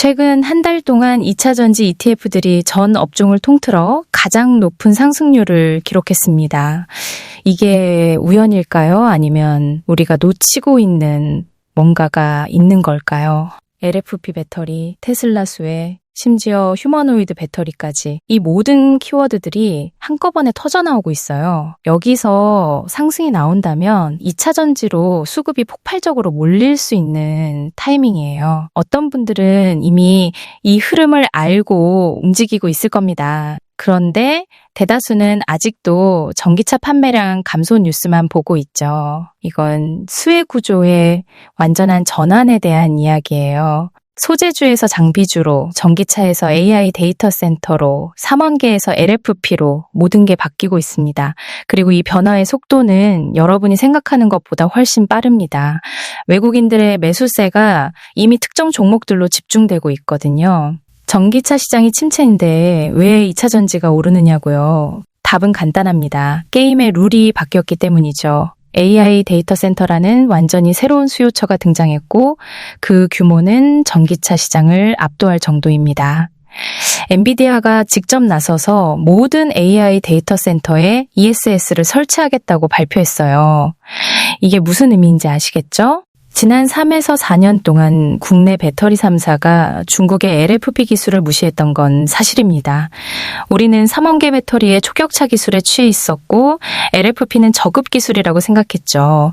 최근 한 달 동안 2차 전지 ETF들이 전 업종을 통틀어 가장 높은 상승률을 기록했습니다. 이게 우연일까요? 아니면 우리가 놓치고 있는 뭔가가 있는 걸까요? LFP 배터리, 테슬라 수에 심지어 휴머노이드 배터리까지 이 모든 키워드들이 한꺼번에 터져 나오고 있어요. 여기서 상승이 나온다면 2차 전지로 수급이 폭발적으로 몰릴 수 있는 타이밍이에요. 어떤 분들은 이미 이 흐름을 알고 움직이고 있을 겁니다. 그런데 대다수는 아직도 전기차 판매량 감소 뉴스만 보고 있죠. 이건 수혜 구조의 완전한 전환에 대한 이야기예요. 소재주에서 장비주로, 전기차에서 AI 데이터 센터로, 삼원계에서 LFP로 모든 게 바뀌고 있습니다. 그리고 이 변화의 속도는 여러분이 생각하는 것보다 훨씬 빠릅니다. 외국인들의 매수세가 이미 특정 종목들로 집중되고 있거든요. 전기차 시장이 침체인데 왜 2차 전지가 오르느냐고요? 답은 간단합니다. 게임의 룰이 바뀌었기 때문이죠. AI 데이터 센터라는 완전히 새로운 수요처가 등장했고 그 규모는 전기차 시장을 압도할 정도입니다. 엔비디아가 직접 나서서 모든 AI 데이터 센터에 ESS를 설치하겠다고 발표했어요. 이게 무슨 의미인지 아시겠죠? 지난 3에서 4년 동안 국내 배터리 3사가 중국의 LFP 기술을 무시했던 건 사실입니다. 우리는 3원계 배터리의 초격차 기술에 취해 있었고 LFP는 저급 기술이라고 생각했죠.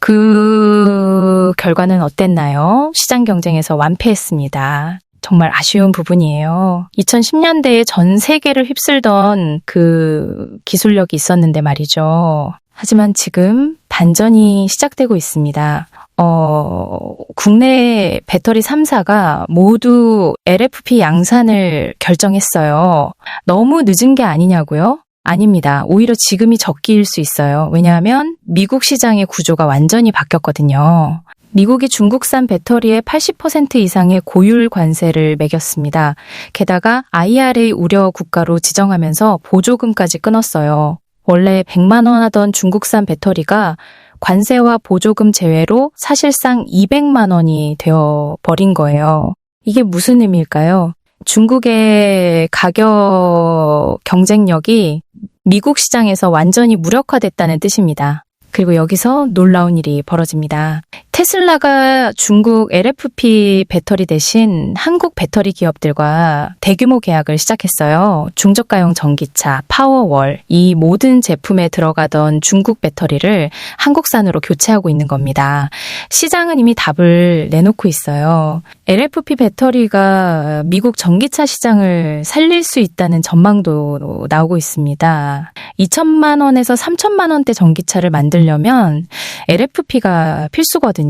그 결과는 어땠나요? 시장 경쟁에서 완패했습니다. 정말 아쉬운 부분이에요. 2010년대에 전 세계를 휩쓸던 그 기술력이 있었는데 말이죠. 하지만 지금 반전이 시작되고 있습니다. 어, 국내 배터리 3사가 모두 LFP 양산을 결정했어요. 너무 늦은 게 아니냐고요? 아닙니다. 오히려 지금이 적기일 수 있어요. 왜냐하면 미국 시장의 구조가 완전히 바뀌었거든요. 미국이 중국산 배터리의 80% 이상의 고율 관세를 매겼습니다. 게다가 IRA 우려 국가로 지정하면서 보조금까지 끊었어요. 원래 100만 원 하던 중국산 배터리가 관세와 보조금 제외로 사실상 200만 원이 되어 버린 거예요. 이게 무슨 의미일까요? 중국의 가격 경쟁력이 미국 시장에서 완전히 무력화됐다는 뜻입니다. 그리고 여기서 놀라운 일이 벌어집니다. 테슬라가 중국 LFP 배터리 대신 한국 배터리 기업들과 대규모 계약을 시작했어요. 중저가형 전기차, 파워월, 이 모든 제품에 들어가던 중국 배터리를 한국산으로 교체하고 있는 겁니다. 시장은 이미 답을 내놓고 있어요. LFP 배터리가 미국 전기차 시장을 살릴 수 있다는 전망도 나오고 있습니다. 2천만 원에서 3천만 원대 전기차를 만들려면 LFP가 필수거든요.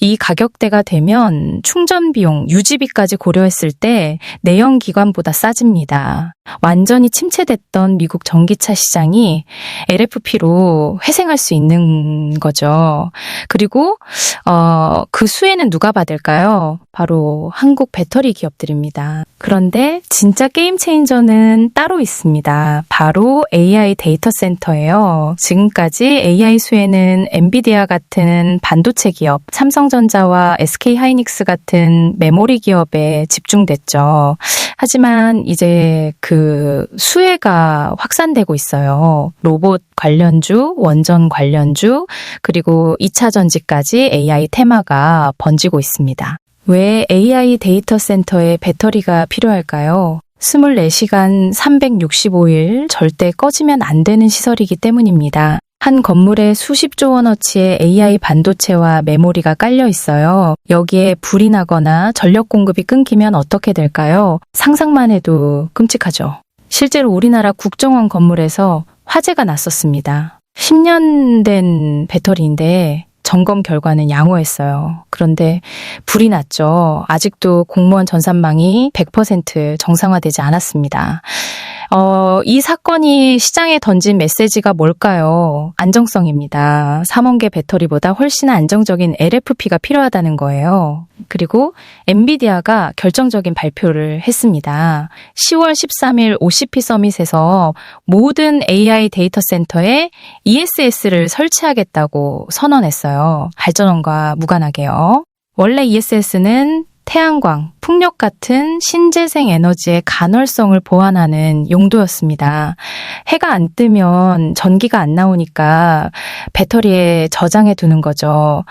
이 가격대가 되면 충전 비용, 유지비까지 고려했을 때 내연 기관보다 싸집니다. 완전히 침체됐던 미국 전기차 시장이 LFP로 회생할 수 있는 거죠. 그리고 어, 그 수혜는 누가 받을까요? 바로 한국 배터리 기업들입니다. 그런데 진짜 게임 체인저는 따로 있습니다. 바로 AI 데이터 센터예요. 지금까지 AI 수혜는 엔비디아 같은 반도체 기업, 삼성전자와 SK 하이닉스 같은 메모리 기업에 집중됐죠. 하지만 이제 그 수혜가 확산되고 있어요. 로봇 관련주, 원전 관련주, 그리고 2차 전지까지 AI 테마가 번지고 있습니다. 왜 AI 데이터 센터에 배터리가 필요할까요? 24시간 365일 절대 꺼지면 안 되는 시설이기 때문입니다. 한 건물에 수십조 원어치의 AI 반도체와 메모리가 깔려 있어요. 여기에 불이 나거나 전력 공급이 끊기면 어떻게 될까요? 상상만 해도 끔찍하죠. 실제로 우리나라 국정원 건물에서 화재가 났었습니다. 10년 된 배터리인데 점검 결과는 양호했어요. 그런데 불이 났죠. 아직도 공무원 전산망이 100% 정상화되지 않았습니다. 어, 이 사건이 시장에 던진 메시지가 뭘까요? 안정성입니다. 3원계 배터리보다 훨씬 안정적인 LFP가 필요하다는 거예요. 그리고 엔비디아가 결정적인 발표를 했습니다. 10월 13일 OCP 서밋에서 모든 AI 데이터 센터에 ESS를 설치하겠다고 선언했어요. 발전원과 무관하게요. 원래 ESS는 태양광, 풍력 같은 신재생 에너지의 간헐성을 보완하는 용도였습니다. 해가 안 뜨면 전기가 안 나오니까 배터리에 저장해 두는 거죠.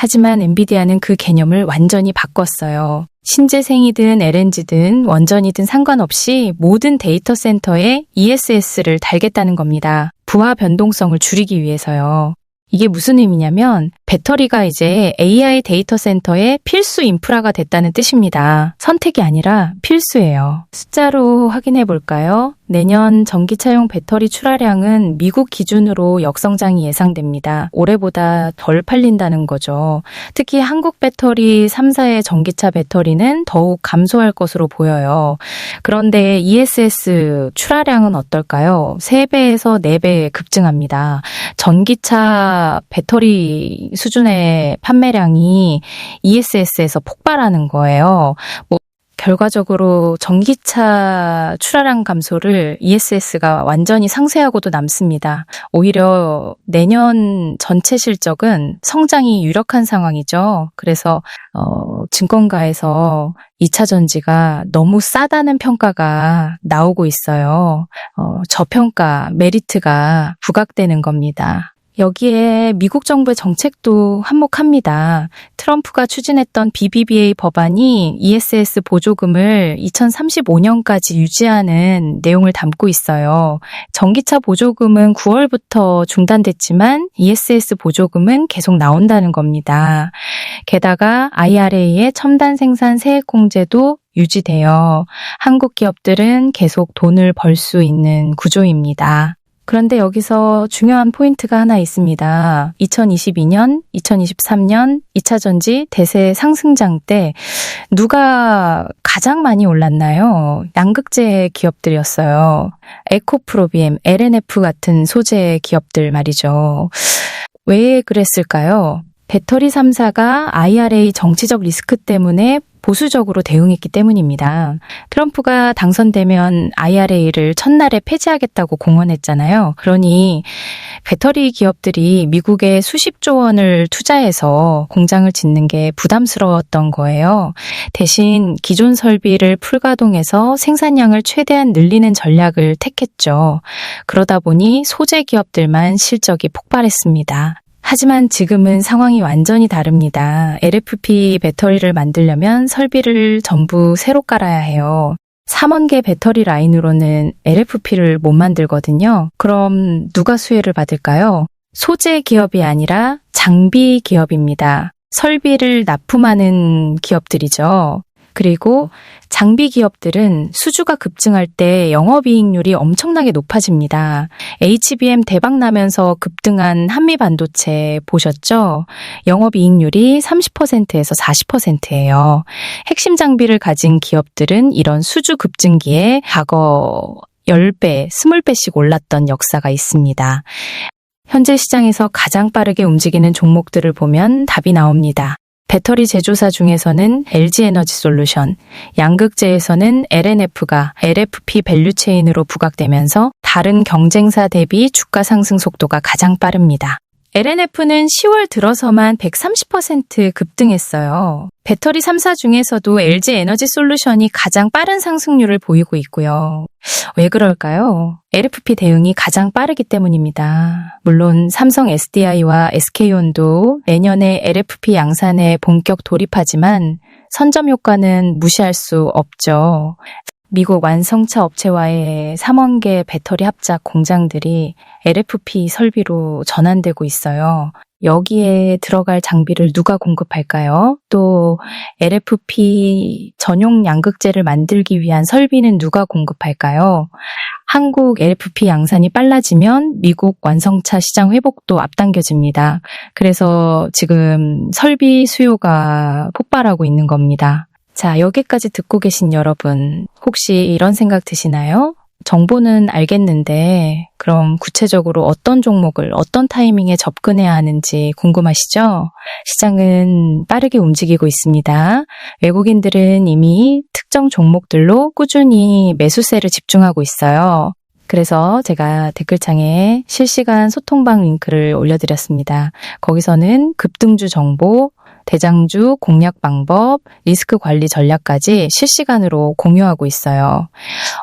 하지만 엔비디아는 그 개념을 완전히 바꿨어요. 신재생이든 LNG든 원전이든 상관없이 모든 데이터 센터에 ESS를 달겠다는 겁니다. 부하 변동성을 줄이기 위해서요. 이게 무슨 의미냐면 배터리가 이제 AI 데이터 센터의 필수 인프라가 됐다는 뜻입니다. 선택이 아니라 필수예요. 숫자로 확인해 볼까요? 내년 전기차용 배터리 출하량은 미국 기준으로 역성장이 예상됩니다. 올해보다 덜 팔린다는 거죠. 특히 한국 배터리 3사의 전기차 배터리는 더욱 감소할 것으로 보여요. 그런데 ESS 출하량은 어떨까요? 3배에서 4배 급증합니다. 전기차 배터리 수준의 판매량이 ESS에서 폭발하는 거예요. 뭐 결과적으로 전기차 출하량 감소를 ESS가 완전히 상쇄하고도 남습니다. 오히려 내년 전체 실적은 성장이 유력한 상황이죠. 그래서 어, 증권가에서 2차 전지가 너무 싸다는 평가가 나오고 있어요. 어, 저평가 메리트가 부각되는 겁니다. 여기에 미국 정부의 정책도 한몫합니다. 트럼프가 추진했던 BBBA 법안이 ESS 보조금을 2035년까지 유지하는 내용을 담고 있어요. 전기차 보조금은 9월부터 중단됐지만 ESS 보조금은 계속 나온다는 겁니다. 게다가 IRA의 첨단 생산 세액 공제도 유지되어 한국 기업들은 계속 돈을 벌 수 있는 구조입니다. 그런데 여기서 중요한 포인트가 하나 있습니다. 2022년, 2023년 2차 전지 대세 상승장 때 누가 가장 많이 올랐나요? 양극재 기업들이었어요. 에코프로비엠, LNF 같은 소재 기업들 말이죠. 왜 그랬을까요? 배터리 3사가 IRA 정치적 리스크 때문에 보수적으로 대응했기 때문입니다. 트럼프가 당선되면 IRA를 첫날에 폐지하겠다고 공언했잖아요. 그러니 배터리 기업들이 미국에 수십조 원을 투자해서 공장을 짓는 게 부담스러웠던 거예요. 대신 기존 설비를 풀가동해서 생산량을 최대한 늘리는 전략을 택했죠. 그러다 보니 소재 기업들만 실적이 폭발했습니다. 하지만 지금은 상황이 완전히 다릅니다. LFP 배터리를 만들려면 설비를 전부 새로 깔아야 해요. 3원계 배터리 라인으로는 LFP를 못 만들거든요. 그럼 누가 수혜를 받을까요? 소재 기업이 아니라 장비 기업입니다. 설비를 납품하는 기업들이죠. 그리고 장비 기업들은 수주가 급증할 때 영업이익률이 엄청나게 높아집니다. HBM 대박 나면서 급등한 한미 반도체 보셨죠? 영업이익률이 30%에서 40%예요. 핵심 장비를 가진 기업들은 이런 수주 급증기에 과거 10배, 20배씩 올랐던 역사가 있습니다. 현재 시장에서 가장 빠르게 움직이는 종목들을 보면 답이 나옵니다. 배터리 제조사 중에서는 LG 에너지 솔루션, 양극재에서는 LNF가 LFP 밸류체인으로 부각되면서 다른 경쟁사 대비 주가 상승 속도가 가장 빠릅니다. LNF는 10월 들어서만 130% 급등했어요. 배터리 3사 중에서도 LG 에너지 솔루션이 가장 빠른 상승률을 보이고 있고요. 왜 그럴까요? LFP 대응이 가장 빠르기 때문입니다. 물론 삼성 SDI와 SK온도 내년에 LFP 양산에 본격 돌입하지만 선점 효과는 무시할 수 없죠. 미국 완성차 업체와의 3원계 배터리 합작 공장들이 LFP 설비로 전환되고 있어요. 여기에 들어갈 장비를 누가 공급할까요? 또 LFP 전용 양극재를 만들기 위한 설비는 누가 공급할까요? 한국 LFP 양산이 빨라지면 미국 완성차 시장 회복도 앞당겨집니다. 그래서 지금 설비 수요가 폭발하고 있는 겁니다. 자, 여기까지 듣고 계신 여러분, 혹시 이런 생각 드시나요? 정보는 알겠는데, 그럼 구체적으로 어떤 종목을 어떤 타이밍에 접근해야 하는지 궁금하시죠? 시장은 빠르게 움직이고 있습니다. 외국인들은 이미 특정 종목들로 꾸준히 매수세를 집중하고 있어요. 그래서 제가 댓글창에 실시간 소통방 링크를 올려드렸습니다. 거기서는 급등주 정보, 대장주 공략 방법, 리스크 관리 전략까지 실시간으로 공유하고 있어요.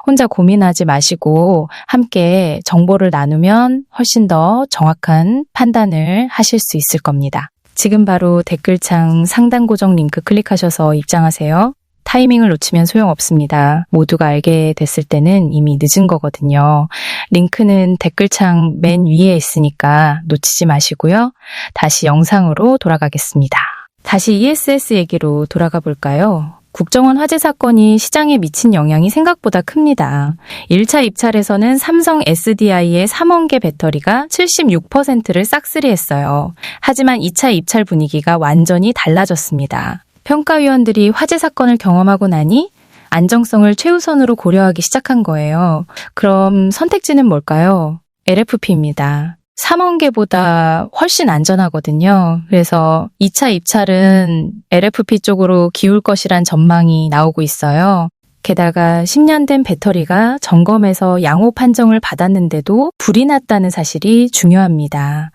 혼자 고민하지 마시고 함께 정보를 나누면 훨씬 더 정확한 판단을 하실 수 있을 겁니다. 지금 바로 댓글창 상단 고정 링크 클릭하셔서 입장하세요. 타이밍을 놓치면 소용없습니다. 모두가 알게 됐을 때는 이미 늦은 거거든요. 링크는 댓글창 맨 위에 있으니까 놓치지 마시고요. 다시 영상으로 돌아가겠습니다. 다시 ESS 얘기로 돌아가 볼까요? 국정원 화재 사건이 시장에 미친 영향이 생각보다 큽니다. 1차 입찰에서는 삼성 SDI의 3원 개 배터리가 76%를 싹쓸이했어요. 하지만 2차 입찰 분위기가 완전히 달라졌습니다. 평가위원들이 화재 사건을 경험하고 나니 안정성을 최우선으로 고려하기 시작한 거예요. 그럼 선택지는 뭘까요? LFP입니다. 3원계보다 훨씬 안전하거든요. 그래서 2차 입찰은 LFP 쪽으로 기울 것이란 전망이 나오고 있어요. 게다가 10년 된 배터리가 점검에서 양호 판정을 받았는데도 불이 났다는 사실이 중요합니다.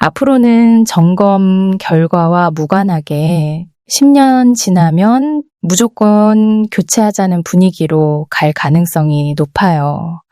앞으로는 점검 결과와 무관하게 10년 지나면 무조건 교체하자는 분위기로 갈 가능성이 높아요.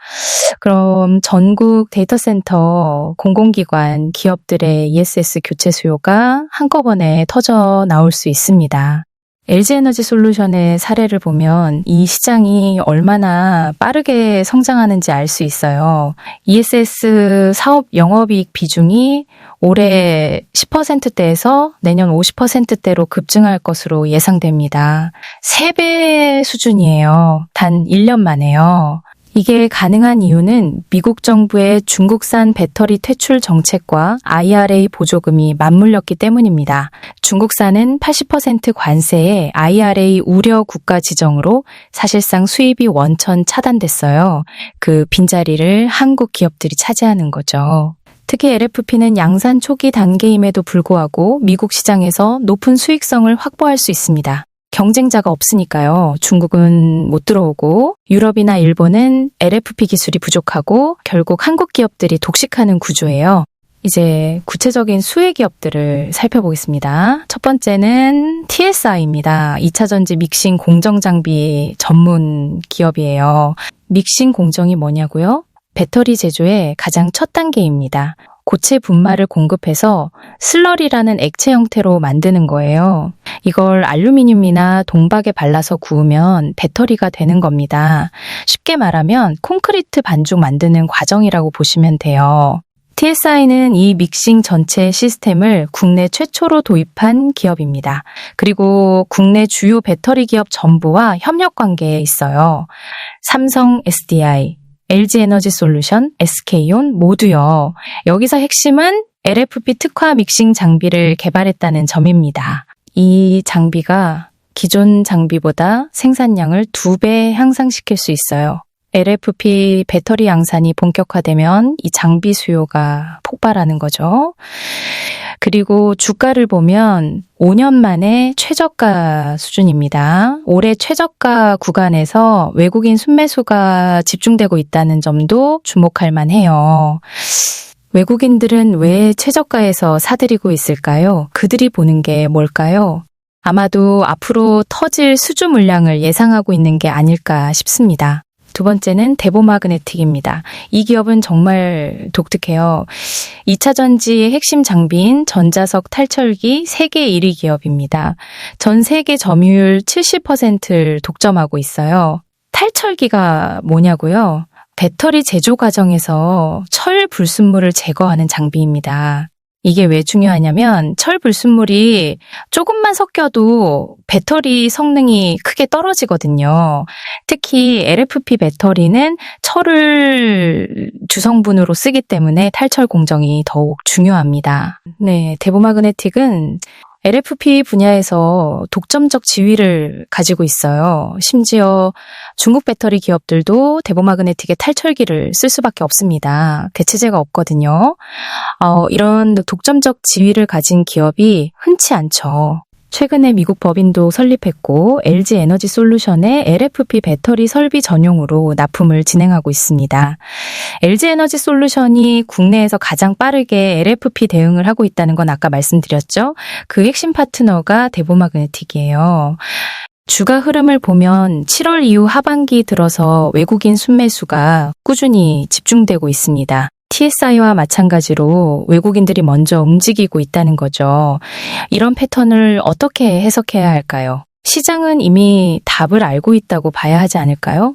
그럼 전국 데이터 센터, 공공기관, 기업들의 ESS 교체 수요가 한꺼번에 터져 나올 수 있습니다. LG에너지 솔루션의 사례를 보면 이 시장이 얼마나 빠르게 성장하는지 알 수 있어요. ESS 사업 영업이익 비중이 올해 10%대에서 내년 50%대로 급증할 것으로 예상됩니다. 3배 수준이에요. 단 1년 만에요. 이게 가능한 이유는 미국 정부의 중국산 배터리 퇴출 정책과 IRA 보조금이 맞물렸기 때문입니다. 중국산은 80% 관세에 IRA 우려 국가 지정으로 사실상 수입이 원천 차단됐어요. 그 빈자리를 한국 기업들이 차지하는 거죠. 특히 LFP는 양산 초기 단계임에도 불구하고 미국 시장에서 높은 수익성을 확보할 수 있습니다. 경쟁자가 없으니까요. 중국은 못 들어오고 유럽이나 일본은 LFP 기술이 부족하고 결국 한국 기업들이 독식하는 구조예요. 이제 구체적인 수혜 기업들을 살펴보겠습니다. 첫 번째는 TSI입니다. 2차 전지 믹싱 공정 장비 전문 기업이에요. 믹싱 공정이 뭐냐고요? 배터리 제조의 가장 첫 단계입니다. 고체 분말을 공급해서 슬러리라는 액체 형태로 만드는 거예요. 이걸 알루미늄이나 동박에 발라서 구우면 배터리가 되는 겁니다. 쉽게 말하면 콘크리트 반죽 만드는 과정이라고 보시면 돼요. TSI는 이 믹싱 전체 시스템을 국내 최초로 도입한 기업입니다. 그리고 국내 주요 배터리 기업 전부와 협력 관계에 있어요. 삼성 SDI, LG 에너지 솔루션, SK온 모두요. 여기서 핵심은 LFP 특화 믹싱 장비를 개발했다는 점입니다. 이 장비가 기존 장비보다 생산량을 두 배 향상시킬 수 있어요. LFP 배터리 양산이 본격화되면 이 장비 수요가 폭발하는 거죠. 그리고 주가를 보면 5년 만에 최저가 수준입니다. 올해 최저가 구간에서 외국인 순매수가 집중되고 있다는 점도 주목할 만해요. 외국인들은 왜 최저가에서 사들이고 있을까요? 그들이 보는 게 뭘까요? 아마도 앞으로 터질 수주 물량을 예상하고 있는 게 아닐까 싶습니다. 두 번째는 데보마그네틱입니다. 이 기업은 정말 독특해요. 2차 전지의 핵심 장비인 전자석 탈철기 세계 1위 기업입니다. 전 세계 점유율 70%를 독점하고 있어요. 탈철기가 뭐냐고요? 배터리 제조 과정에서 철 불순물을 제거하는 장비입니다. 이게 왜 중요하냐면 철 불순물이 조금만 섞여도 배터리 성능이 크게 떨어지거든요. 특히 LFP 배터리는 철을 주성분으로 쓰기 때문에 탈철 공정이 더욱 중요합니다. 네, 데보마그네틱은 LFP 분야에서 독점적 지위를 가지고 있어요. 심지어 중국 배터리 기업들도 데보마그네틱의 탈철기를 쓸 수밖에 없습니다. 대체제가 없거든요. 어, 이런 독점적 지위를 가진 기업이 흔치 않죠. 최근에 미국 법인도 설립했고 LG 에너지 솔루션의 LFP 배터리 설비 전용으로 납품을 진행하고 있습니다. LG 에너지 솔루션이 국내에서 가장 빠르게 LFP 대응을 하고 있다는 건 아까 말씀드렸죠. 그 핵심 파트너가 대보마그네틱이에요. 주가 흐름을 보면 7월 이후 하반기 들어서 외국인 순매수가 꾸준히 집중되고 있습니다. TSI와 마찬가지로 외국인들이 먼저 움직이고 있다는 거죠. 이런 패턴을 어떻게 해석해야 할까요? 시장은 이미 답을 알고 있다고 봐야 하지 않을까요?